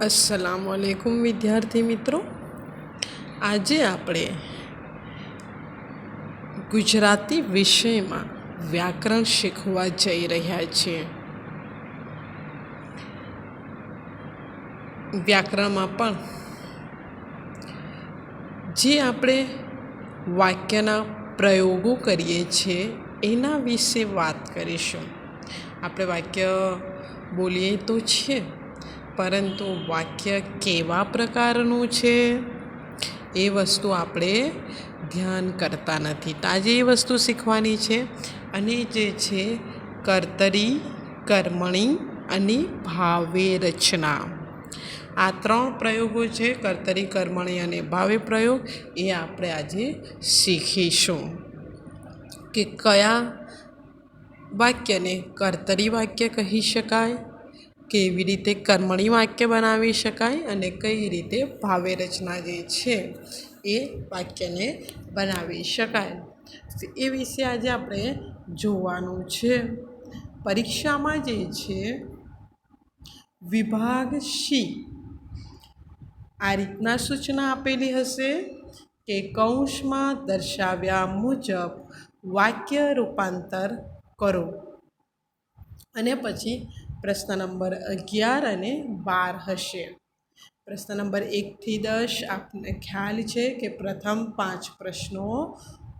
અસલામ વાલેકુમ વિદ્યાર્થી મિત્રો. આજે આપણે ગુજરાતી વિષયમાં વ્યાકરણ શીખવા જઈ રહ્યા છીએ. વ્યાકરણમાં પણ જે આપણે વાક્યના પ્રયોગો કરીએ છીએ, એના વિશે વાત કરીશું. આપણે વાક્ય બોલીએ તો છીએ. પરંતુ વાક્ય કેવા પ્રકારનું છે? એ વસ્તુ આપણે ધ્યાન કરતા નથી. તો આજે એ વસ્તુ શીખવાની છે અને જે છે કર્તરી, કર્મણી અને ભાવે રચના. આ ત્રણ પ્રયોગો છે, કર્તરી, કર્મણી અને ભાવે પ્રયોગ, એ આપણે આજે શીખીશું. કે કયા વાક્યને કર્તરી વાક્ય કહી શકાય? કેવી રીતે કર્મણી વાક્ય બનાવી શકાય અને કઈ રીતે ભાવે રચના જે છે એ વાક્યને બનાવી શકાય. એ વિશે આજે આપણે જોવાનું છે. પરીક્ષામાં જે છે, વિભાગ સી. આ રીતના સૂચના આપેલી હશે કે કૌંસમાં દર્શાવ્યા મુજબ વાક્ય રૂપાંતર કરો. અને પછી પ્રશ્ન નંબર અગિયાર અને બાર હશે. પ્રશ્ન નંબર એકથી દસ આપને ખ્યાલ છે કે પ્રથમ પાંચ પ્રશ્નો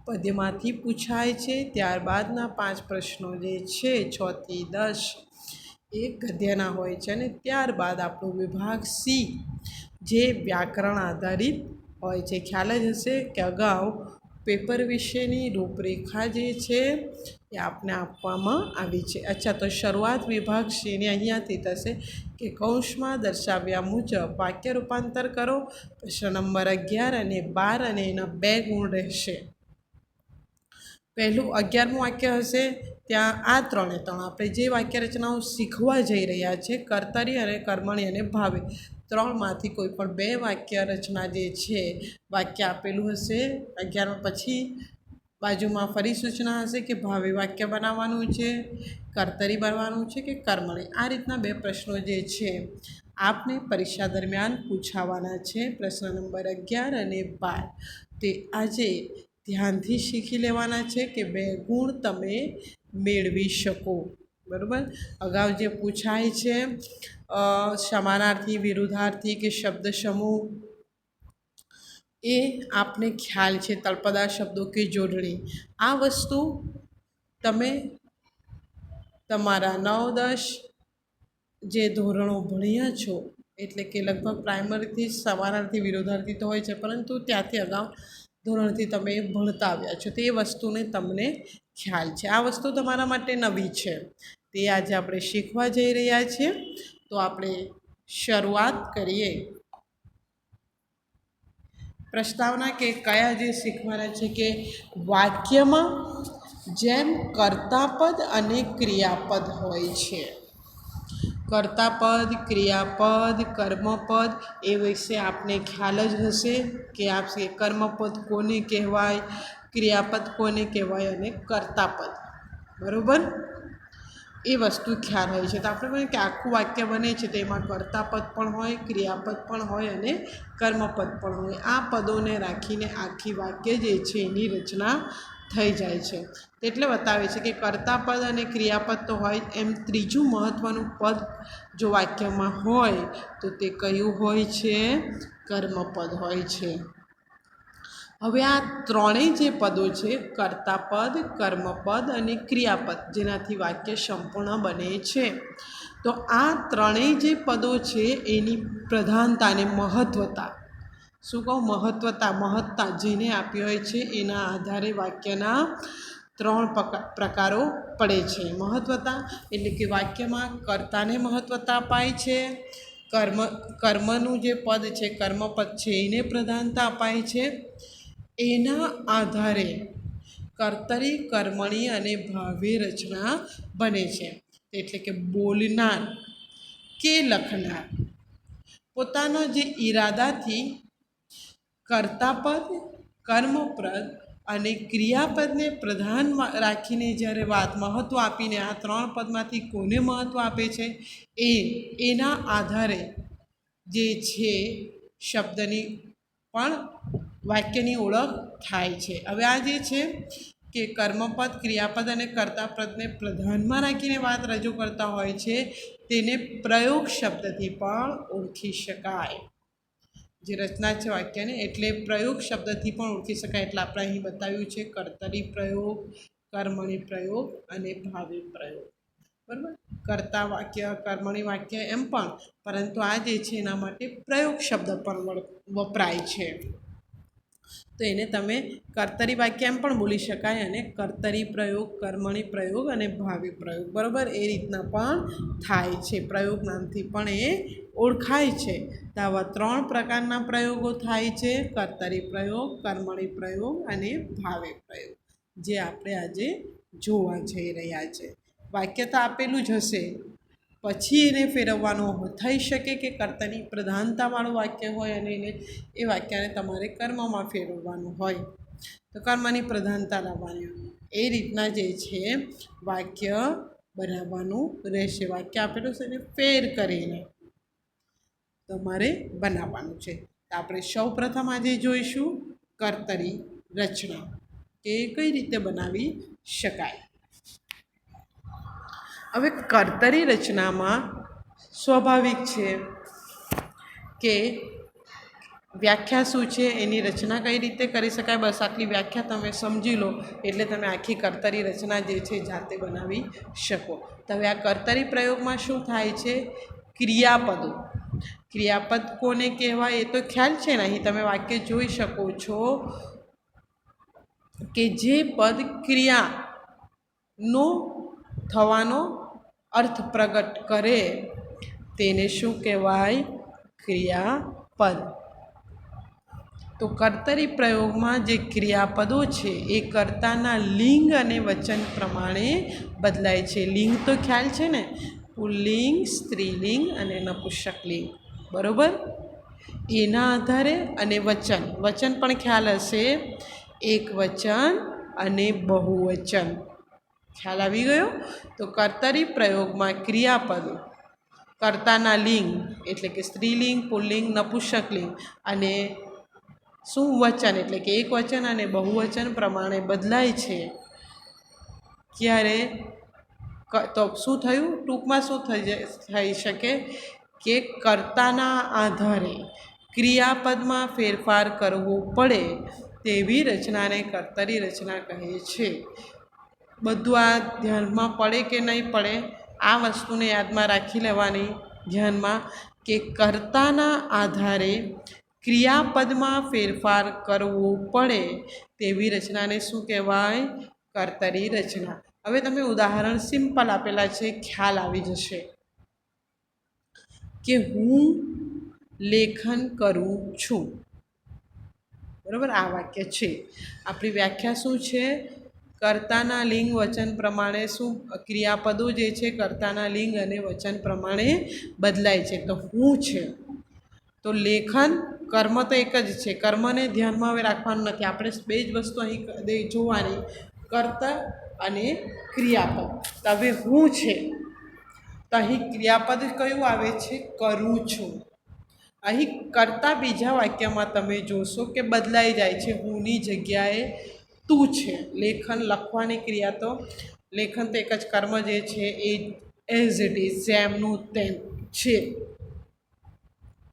પદ્યમાંથી પૂછાય છે. ત્યારબાદના પાંચ પ્રશ્નો જે છે છથી દસ એ ગદ્યના હોય છે અને ત્યારબાદ આપણો વિભાગ સી જે વ્યાકરણ આધારિત હોય છે. ખ્યાલ જ હશે કે અગાઉ પેપર વિશેની રૂપરેખા જે છે એ આપને આપવામાં આવી છે. અચ્છા, તો શરૂઆત વિભાગ શ્રીને અહીંયાથી થશે કે કૌંસમાં દર્શાવ્યા મુજબ વાક્ય રૂપાંતર કરો, પ્રશ્ન નંબર અગિયાર અને બાર અને એના બે ગુણ રહેશે. પહેલું અગિયારમું વાક્ય હશે. ત્યાં આ ત્રણે ત્રણ આપણે જે વાક્ય રચનાઓ શીખવા જઈ રહ્યા છે, કર્તરી અને કર્મણી અને ભાવે. ત્રણમાંથી કોઈ પણ બે વાક્ય રચના જે છે, વાક્ય આપેલું હશે, અગિયારમાં પછી બાજુમાં ફરી સૂચના હશે કે ભાવે વાક્ય બનાવવાનું છે, કર્તરી બનવાનું છે કે કર્મણી આ રીતના બે પ્રશ્નો જે છે, આપને પરીક્ષા દરમિયાન પૂછાવાના છે. પ્રશ્ન નંબર અગિયાર અને બાર. તે આજે ધ્યાનથી શીખી લેવાના છે કે બે ગુણ તમે મેળવી શકો. બરાબર? અગાઉ જે પૂછાય છે સમાનાર્થી, વિરુદ્ધાર્થી કે શબ્દ સમૂહ, એ આપને ખ્યાલ છે, તળપદા શબ્દો કે જોડણી. આ વસ્તુ તમે તમારા નવ દસ જે ધોરણો ભણ્યા છો, એટલે કે લગભગ પ્રાઇમરીથી સમાનાર્થી વિરોધાર્થી તો હોય છે, પરંતુ ત્યાંથી અગાઉ ધોરણથી તમે ભણતા આવ્યા છો, તે વસ્તુને તમને ખ્યાલ છે. આ વસ્તુ તમારા માટે નવી છે. તે આજે આપણે શીખવા જઈ રહ્યા છીએ. તો આપણે શરૂઆત કરીએ. પ્રસ્તાવના કે કયા જે શીખવાના છે કે વાક્યમાં જેમ કર્તાપદ અને ક્રિયાપદ હોય છે. કર્તાપદ, ક્રિયાપદ, કર્મપદ એ વિશે આપને ખ્યાલ જ હશે કે આપશે કર્મપદ કોને કહેવાય, ક્રિયાપદ કોને કહેવાય અને કર્તાપદ. બરાબર? એ વસ્તુ ખ્યાલ હોય છે. તો આપણે કહીએ કે આખું વાક્ય બને છે તેમાં કર્તાપદ પણ હોય, ક્રિયાપદ પણ હોય અને કર્મપદ પણ હોય. આ પદોને રાખીને આખી વાક્ય જે છે એની રચના થઈ જાય છે. એટલે બતાવે છે કે કર્તાપદ અને ક્રિયાપદ તો હોય એમ ત્રીજું મહત્ત્વનું પદ જો વાક્યમાં હોય તો તે કયું હોય છે? કર્મપદ હોય છે. હવે આ ત્રણેય જે પદો છે, કર્તાપદ, કર્મપદ અને ક્રિયાપદ, જેનાથી વાક્ય સંપૂર્ણ બને છે. તો આ ત્રણેય જે પદો છે, એની પ્રધાનતાને મહત્વતા. શું કહું? મહત્ત્વતા મહત્તા જેને આપી હોય છે, એના આધારે વાક્યના ત્રણ પ્રકારો પડે છે. મહત્ત્વતા એટલે કે વાક્યમાં કર્તાને મહત્ત્વતા અપાય છે, કર્મ, કર્મનું જે પદ છે, કર્મપદ છે, એને પ્રધાનતા અપાય છે. એના આધારે કર્તરી, કર્મણી અને ભાવે રચના બને છે. એટલે કે બોલનાર કે લખનાર. પોતાના જે ઈરાદાથી કર્તાપદ, કર્મપ્રદ અને ક્રિયાપદને પ્રધાન રાખીને જ્યારે વાત મહત્ત્વ આપીને આ ત્રણ પદમાંથી કોને મહત્ત્વ આપે છે? એ, એના આધારે જે છે શબ્દની પણ વાક્યની ઓળખ થાય છે. હવે આ જે છે કે કર્મપદ, ક્રિયાપદ અને કર્તાપદને પ્રધાનમાં રાખીને વાત રજૂ કરતા હોય છે, તેને પ્રયોગ શબ્દથી પણ ઓળખી શકાય. જે રચના છે વાક્યને, એટલે પ્રયોગ શબ્દથી પણ ઓળખી શકાય. એટલે આપણે અહીં બતાવ્યું છે કર્તરી પ્રયોગ, કર્મણી પ્રયોગ અને ભાવિ પ્રયોગ. બરાબર? કર્તા વાક્ય, કર્મણી વાક્ય એમ પણ. પરંતુ આ જે છે એના માટે પ્રયોગ શબ્દ પણ વપરાય છે. તો એને તમે કર્તરી વાક્ય એમ પણ બોલી શકાય અને કર્તરી પ્રયોગ, કર્મણી પ્રયોગ અને ભાવિ પ્રયોગ. બરાબર? એ રીતના પણ થાય છે. પ્રયોગ નામથી પણ એ ઓળખાય છે. તો આવા ત્રણ પ્રકારના પ્રયોગો થાય છે. કર્તરી પ્રયોગ, કર્મણી પ્રયોગ અને ભાવિ પ્રયોગ, જે આપણે આજે જોવા જઈ રહ્યા છે. વાક્ય તો આપેલું જ હશે. પછી એને ફેરવવાનું થઈ શકે કે કર્તાની પ્રધાનતાવાળું વાક્ય હોય અને એને એ વાક્યને તમારે કર્મમાં ફેરવવાનું હોય. તો કર્મની પ્રધાનતા લાવવાની. એ રીતના જે છે, વાક્ય બનાવવાનું રહેશે. વાક્ય આપેલું છે એને ફેર કરીને તમારે બનાવવાનું છે. આપણે સૌ પ્રથમ આજે જોઈશું કર્તરી રચના કે કઈ રીતે બનાવી શકાય. હવે કર્તરી રચનામાં સ્વાભાવિક છે કે વ્યાખ્યા શું છે, એની રચના કઈ રીતે કરી શકાય, બસ આટલી વ્યાખ્યા તમે સમજી લો, એટલે તમે આખી કર્તરી રચના જે છે જાતે બનાવી શકો. તો હવે આ કર્તરી પ્રયોગમાં શું થાય છે? ક્રિયાપદો. ક્રિયાપદ કોને કહેવાય? એ તો ખ્યાલ છે ને, અહીં તમે વાક્ય જોઈ શકો છો કે જે પદ ક્રિયાનો થવાનો અર્થ પ્રગટ કરે તેને શું કહેવાય? ક્રિયાપદ. તો કર્તરી પ્રયોગમાં જે ક્રિયાપદો છે, એ કર્તાના લિંગ અને વચન પ્રમાણે બદલાય છે. લિંગ તો ખ્યાલ છે ને? પુલ્લિંગ, સ્ત્રીલિંગ અને નપુષકલિંગ બરાબર? એના આધારે અને વચન. વચન પણ ખ્યાલ હશે? એક વચન અને બહુવચન. ખ્યાલ આવી ગયો? તો કર્તરી પ્રયોગમાં ક્રિયાપદ, કર્તાના લિંગ એટલે કે સ્ત્રીલિંગ, પુલ્લિંગ નપુંસકલિંગ અને શું વચન એટલે કે એક વચન અને બહુવચન પ્રમાણે બદલાય છે. ક્યારે તો શું થયું? ટૂંકમાં શું થઈ થઈ શકે કે કર્તાના આધારે ક્રિયાપદમાં ફેરફાર કરવો પડે તેવી રચનાને કર્તરી રચના કહે છે. બધું આ ધ્યાનમાં પડે કે નહીં પડે, આ વસ્તુને યાદમાં રાખી લેવાની ધ્યાનમાં કે કર્તાના આધારે ક્રિયાપદમાં ફેરફાર કરવો પડે તેવી રચનાને શું કહેવાય? કર્તરી રચના. હવે તમે ઉદાહરણ સિમ્પલ આપેલા છે, ખ્યાલ આવી જશે કે હું લેખન કરું છું. બરાબર? આ વાક્ય છે. આપણી વ્યાખ્યા શું છે? કર્તાના લિંગ વચન પ્રમાણે શું ક્રિયાપદો જે છે કર્તાના લિંગ અને વચન પ્રમાણે બદલાય છે. તો હું છે? તો લેખન કર્મ તો એક જ છે. કર્મને ધ્યાનમાં હવે રાખવાનું નથી. આપણે બે જ વસ્તુ અહીં જોવાની. કર્તા અને ક્રિયાપદ. તો હવે હું છે? તો અહીં ક્રિયાપદ કયું આવે છે? કરું છું. અહીં કરતા બીજા વાક્યમાં તમે જોશો કે બદલાઈ જાય છે. હુંની જગ્યાએ તું છે. લેખન, લખવાની ક્રિયા તો લેખન તો એક જ કર્મ જે છે એ એઝ ઇટ ઇઝ જેમનું તેમ છે.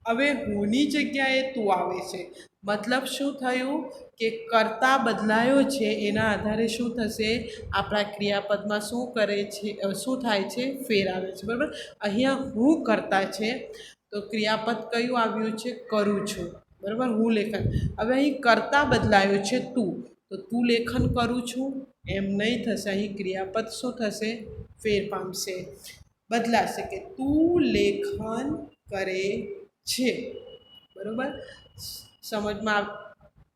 હવે હુંની જગ્યાએ તું આવે છે. મતલબ શું થયું? કે કરતા બદલાયો છે, એના આધારે શું થશે? આપણા ક્રિયાપદમાં શું કરે છે? શું થાય છે? ફેર આવે છે, બરાબર? અહીંયા હું કરતા છે, તો ક્રિયાપદ કયું આવ્યું છે? કરું છું, બરાબર? હું લેખન. હવે અહીં કરતા બદલાયો છે તું. તો તું લેખન કરું છું, એમ નહીં થશે, અહીં ક્રિયાપદ શું થશે? ફેર પામશે. બદલાશે કે તું લેખન કરે છે. બરાબર? સમજમાં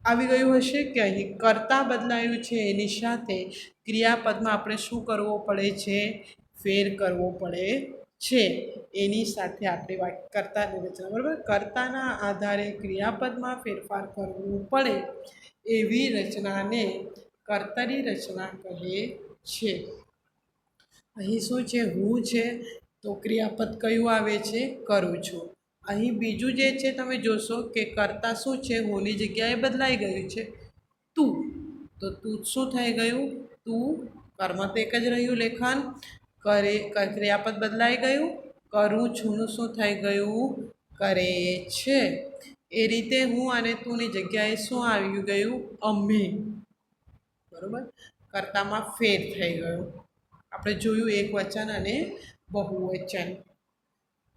આવી ગયું હશે કે અહીં કરતા બદલાયું છે, એની સાથે ક્રિયાપદમાં આપણે શું કરવો પડે છે? ફેર કરવો પડે છે, એની સાથે આપણે વાત કર્તાની રચના બરાબર? કર્તાના આધારે ક્રિયાપદમાં ફેરફાર કરવું પડે એવી રચનાને કર્તરી રચના કહે છે. અહીં શું છે? હું છે, તો ક્રિયાપદ કયું આવે છે? કરું છું. અહીં બીજું જે છે, તમે જોશો કે કરતા શું છે? હોની જગ્યાએ બદલાઈ ગયું છે. તું. તો તું શું થઈ ગયું? તું કર્મ તો એક જ રહ્યું, લેખન. કરે ક્રિયાપદ બદલાઈ ગયું? કરું છુંનું શું થઈ ગયું? કરે છે. એ રીતે હું અને તુંની જગ્યાએ શું આવી ગયું? અમે. બરાબર? કર્તામાં ફેર થઈ ગયો. આપણે જોયું એક વચન અને બહુવચન.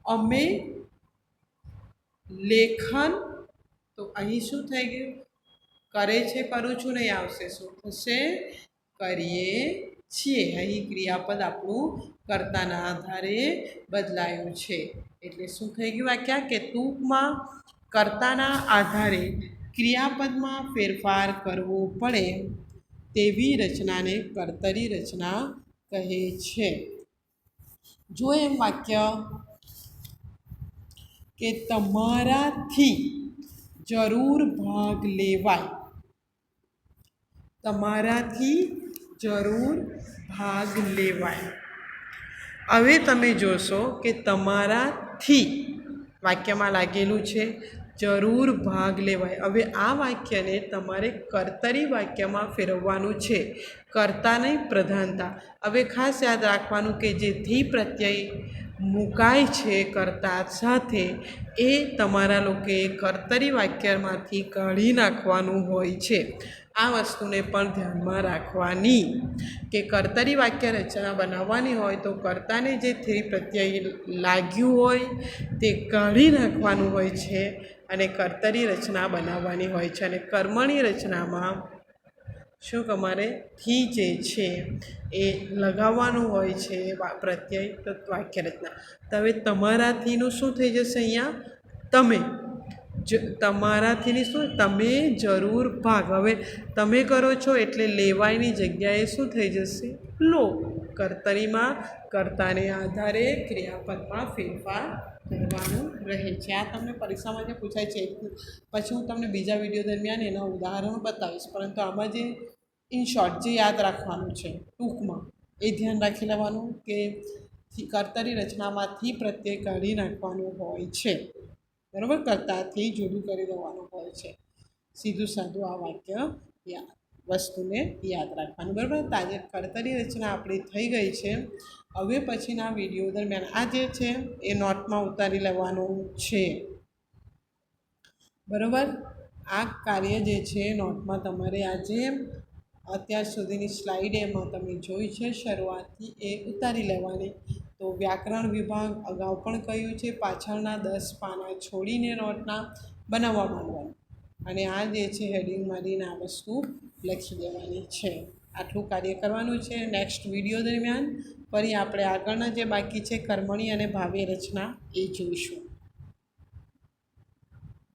અમે લેખન, તો અહીં શું થઈ ગયું? કરે છે, કરું છું નહીં, આવશે. શું થશે? કરીએ છીએ અહીં ક્રિયાપદ આપણું કર્તાના આધારે બદલાયું છે. એટલે શું થઈ ગયું વાક્ય કે ટૂંકમાં કર્તાના આધારે ક્રિયાપદમાં ફેરફાર કરવો પડે તેવી રચનાને કર્તરી રચના કહે છે. જો એમ વાક્ય કે તમારાથી જરૂર ભાગ લેવાય, તમારાથી જરૂર ભાગ લેવાય. હવે તમે જોશો કે તમારાથી વાક્યમાં લાગેલું છે, જરૂર ભાગ લેવાય. હવે આ વાક્યને તમારે કર્તરી વાક્યમાં ફેરવવાનું છે. કર્તાની પ્રધાનતા. હવે ખાસ યાદ રાખવાનું કે જે થી પ્રત્યય મુકાય છે કર્તા સાથે એ તમારા લોકોએ કર્તરી વાક્યમાંથી કાઢી નાખવાનું હોય છે. આ વસ્તુને પણ ધ્યાનમાં રાખવાની. કે કર્તરી વાક્ય રચના બનાવવાની હોય તો કર્તાને જે થ્રી પ્રત્યય લાગ્યું હોય તે કાઢી નાખવાનું હોય છે અને કર્તરી રચના બનાવવાની હોય છે અને કર્મણી રચનામાં શું તમારે થી જે છે એ લગાવવાનું હોય છે પ્રત્યય વાક્ય રચના. હવે તમારાથીનું શું થઈ જશે અહીંયા? તમે. જ તમારાથીની શું? તમે જરૂર ભાગ. હવે તમે કરો છો એટલે લેવાયની જગ્યાએ શું થઈ જશે? લો કર્તરીમાં, કર્તાને આધારે ક્રિયાપદમાં ફેરફાર કરવાનું રહે છે. આ તમને પરીક્ષામાં જે પૂછાય છે પછી હું તમને બીજા વીડિયો દરમિયાન એના ઉદાહરણો બતાવીશ. પરંતુ આમાં જે ઇન શોર્ટ જે યાદ રાખવાનું છે, ટૂંકમાં, એ ધ્યાન રાખી લેવાનું કે કર્તરી રચનામાંથી પ્રત્યે કાઢી નાખવાનું હોય છે. બરાબર? કર્તાથી જુદું કરી દેવાનું હોય છે. સીધું સાધું આ વાક્ય યાદ વસ્તુને યાદ રાખવાનું. બરાબર? તાજે કર્તરી રચના આપણી થઈ ગઈ છે. હવે પછીના વીડિયો દરમિયાન આ જે છે, એ નોટમાં ઉતારી લેવાનું છે. બરાબર? આ કાર્ય જે છે નોટમાં તમારે આજે અત્યાર સુધીની સ્લાઇડ એમાં તમે જોઈ છે, શરૂઆતથી એ ઉતારી લેવાની. તો વ્યાકરણ વિભાગ અગાઉ પણ કહ્યું છે, પાછળના દસ પાના છોડીને નોટના બનાવવા માંડવાનું. અને આ જે છે હેડિંગ મારીને આ વસ્તુ લખી દેવાની છે. આટલું કાર્ય કરવાનું છે. નેક્સ્ટ વીડિયો દરમિયાન ફરી આપણે આગળના જે બાકી છે, કર્મણી અને ભાવ્ય રચના એ જોઈશું.